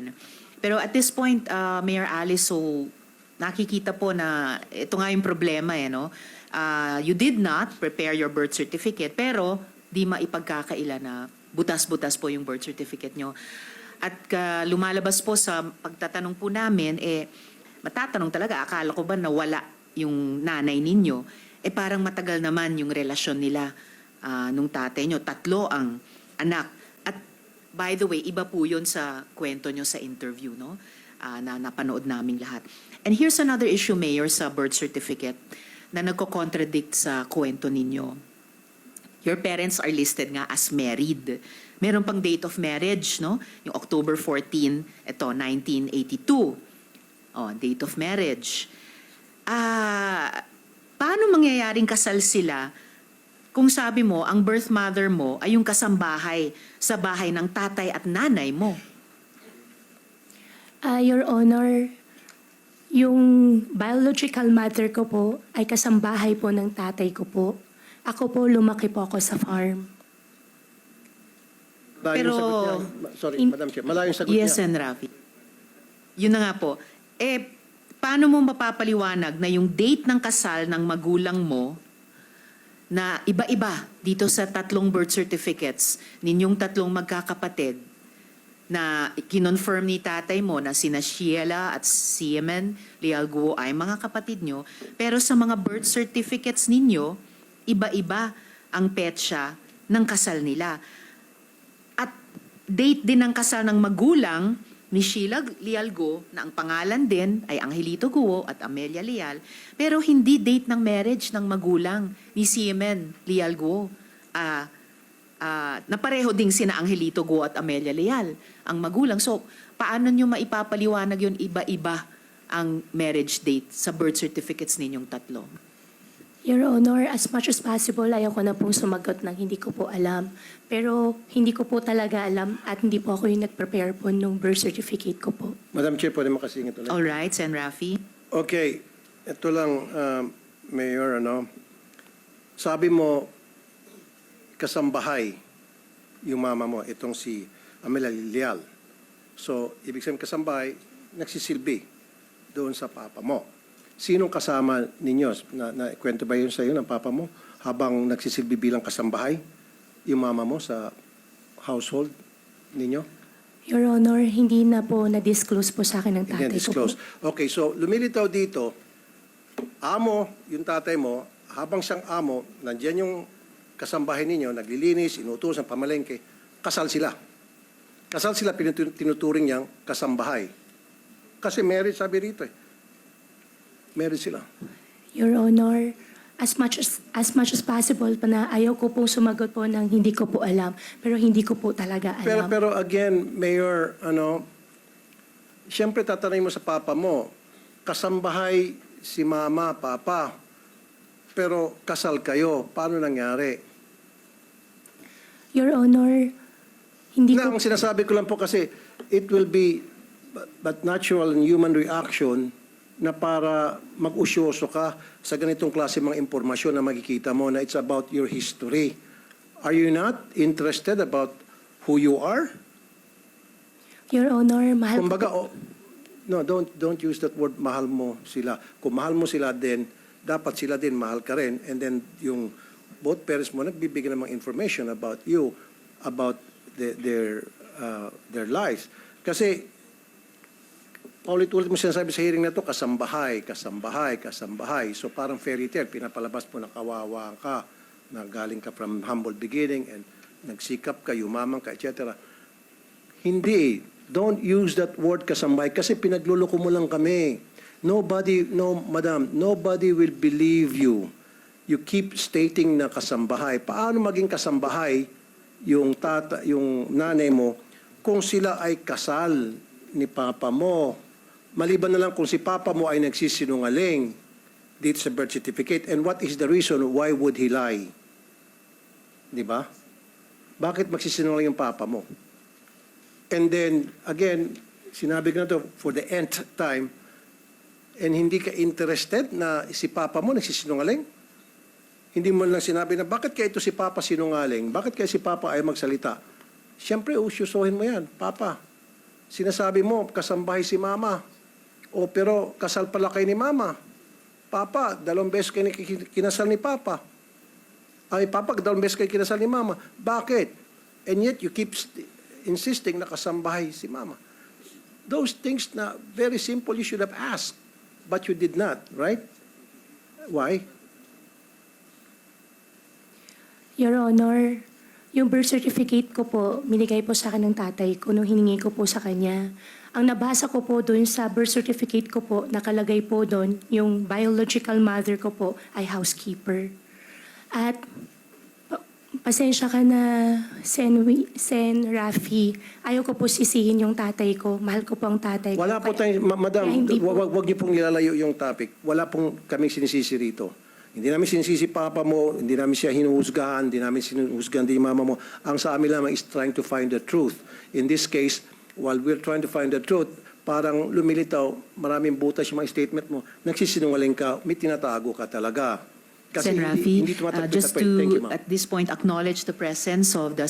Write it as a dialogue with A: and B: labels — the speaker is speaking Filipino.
A: yan. Pero at this point, uh, Mayor Alice, so nakikita po na ito nga yung problema eh, no? Uh, you did not prepare your birth certificate, pero di maipagkakaila na butas-butas po yung birth certificate nyo. At ka, lumalabas po sa pagtatanong po namin, eh, matatanong talaga, akala ko ba nawala yung nanay ninyo? Eh parang matagal naman yung relasyon nila ah, nung tatay nyo. Tatlo ang anak. By the way, iba po yun sa kwento nyo sa interview, no? Ah, na napanood namin lahat. And here's another issue, Mayor, sa birth certificate na nagko-contradict sa kwento ninyo. Your parents are listed nga as married. Meron pang date of marriage, no? Yung October 14, ito, 1982. Oh, date of marriage. Ah, paano mangyayaring kasal sila kung sabi mo, ang birth mother mo ay yung kasambahay sa bahay ng tatay at nanay mo?
B: Ah, Your Honor, yung biological mother ko po ay kasambahay po ng tatay ko po. Ako po, lumaki po ako sa farm.
C: Malayo
A: Pero-
C: sagot niya. Sorry,
B: In-
C: Madam Chair. Malayo yung sagot
A: Yes,
C: niya.
A: and Rafi. Yun na nga po. Eh, paano mo mapapaliwanag na yung date ng kasal ng magulang mo na iba-iba dito sa tatlong birth certificates ninyong tatlong magkakapatid na kinonfirm ni tatay mo na sina Sheila at Siemen Lialguo ay mga kapatid nyo, pero sa mga birth certificates ninyo, iba-iba ang petsa ng kasal nila. At date din ng kasal ng magulang ni Sheila Lialgo na ang pangalan din ay Angelito Guo at Amelia Lial, pero hindi date ng marriage ng magulang ni Siemen Lialgo. Ah, ah, na pareho ding sina Angelito Guo at Amelia Lial ang magulang. So, paano nyo maipapaliwanag yun iba-iba ang marriage date sa birth certificates ninyong tatlo?
B: Your Honor, as much as possible, ayaw ko na pong sumagot ng hindi ko po alam. Pero hindi ko po talaga alam at hindi po ako yung nag-prepare po nung birth certificate ko po.
C: Madam Chair, pwede makasingit ulit.
A: All right, Sen Rafi?
C: Okay, ito lang, um, Mayor, ano, sabi mo, kasambahay yung mama mo, itong si Amelia Lilial. So, ibig sabihin kasambahay, nagsisilbi doon sa papa mo. Sinong kasama ninyo? Na, na kwento ba yun sa iyo ng papa mo habang nagsisilbi bilang kasambahay? Yung mama mo sa household ninyo?
B: Your Honor, hindi na po na-disclose po sa akin ng
C: Hindi
B: tatay ko po.
C: Okay, so lumilitaw dito, amo, yung tatay mo, habang siyang amo, nandiyan yung kasambahay ninyo, naglilinis, inutusan, pamalengke, kasal sila. Kasal sila, pinutu- tinuturing niyang kasambahay. Kasi marriage, sabi rito eh. Married sila.
B: Your Honor, as much as, as much as possible pa na ayaw ko pong sumagot po ng hindi ko po alam. Pero hindi ko po talaga alam.
C: Pero, pero again, Mayor, ano, siyempre tatanungin mo sa papa mo, kasambahay si mama, papa, pero kasal kayo, paano nangyari?
B: Your Honor, hindi
C: Na,
B: ko...
C: ang sinasabi ko lang po kasi, it will be but, but natural and human reaction na para mag-usyoso ka sa ganitong klase mga impormasyon na makikita mo na it's about your history. Are you not interested about who you are?
B: Your Honor, mahal ko
C: Kumbaga,
B: po.
C: oh, no, don't don't use that word mahal mo sila. Kung mahal mo sila din, dapat sila din mahal ka rin. And then yung both parents mo nagbibigay ng mga information about you, about the, their uh, their lives. Kasi paulit-ulit mo sinasabi sa hearing na to, kasambahay, kasambahay, kasambahay. So parang fairy tale, pinapalabas mo na kawawa ka, na galing ka from humble beginning and nagsikap ka, yumaman ka, etc. Hindi. Don't use that word kasambay kasi pinagluloko mo lang kami. Nobody, no, madam, nobody will believe you. You keep stating na kasambahay. Paano maging kasambahay yung tata, yung nanay mo kung sila ay kasal ni papa mo? Maliban na lang kung si papa mo ay nagsisinungaling dito sa birth certificate. And what is the reason why would he lie? Di ba? Bakit magsisinungaling yung papa mo? And then, again, sinabi ko na to for the nth time, and hindi ka interested na si Papa mo nagsisinungaling? Hindi mo lang sinabi na, bakit kaya ito si Papa sinungaling? Bakit kaya si Papa ay magsalita? Siyempre, usyusohin mo yan. Papa, Sinasabi mo, kasambahay si mama. O pero kasal pala kayo ni mama. Papa, dalawang beses kayo kin- kinasal ni Papa. Ay, Papa, dalawang beses kayo kinasal ni Mama. Bakit? And yet, you keep st- insisting na kasambahay si Mama. Those things na very simple you should have asked, but you did not, right? Why?
B: Your Honor, yung birth certificate ko po, binigay po sa akin ng tatay ko nung hiningi ko po sa kanya. Ang nabasa ko po doon sa birth certificate ko po, nakalagay po doon, yung biological mother ko po ay housekeeper. At pa- pasensya ka na, Sen, Sen Rafi. Ayaw ko po sisihin yung tatay ko. Mahal ko po ang tatay ko.
C: Wala po tayong, ma- madam,
B: po-
C: wag, wag niyo pong nilalayo yung topic. Wala pong kaming sinisisi rito. Hindi namin sinisisi papa mo, hindi namin siya hinuhusgahan, hindi namin sinuhusgahan din yung mama mo. Ang sa amin lamang is trying to find the truth. In this case, while we're trying to find the truth, parang lumilitaw, maraming butas yung mga statement mo, nagsisinungaling ka, may tinatago ka talaga.
A: Sen.
C: hindi,
A: Rafi,
C: hindi
A: uh,
C: tumatagpit
A: just to, at this point, acknowledge the presence of the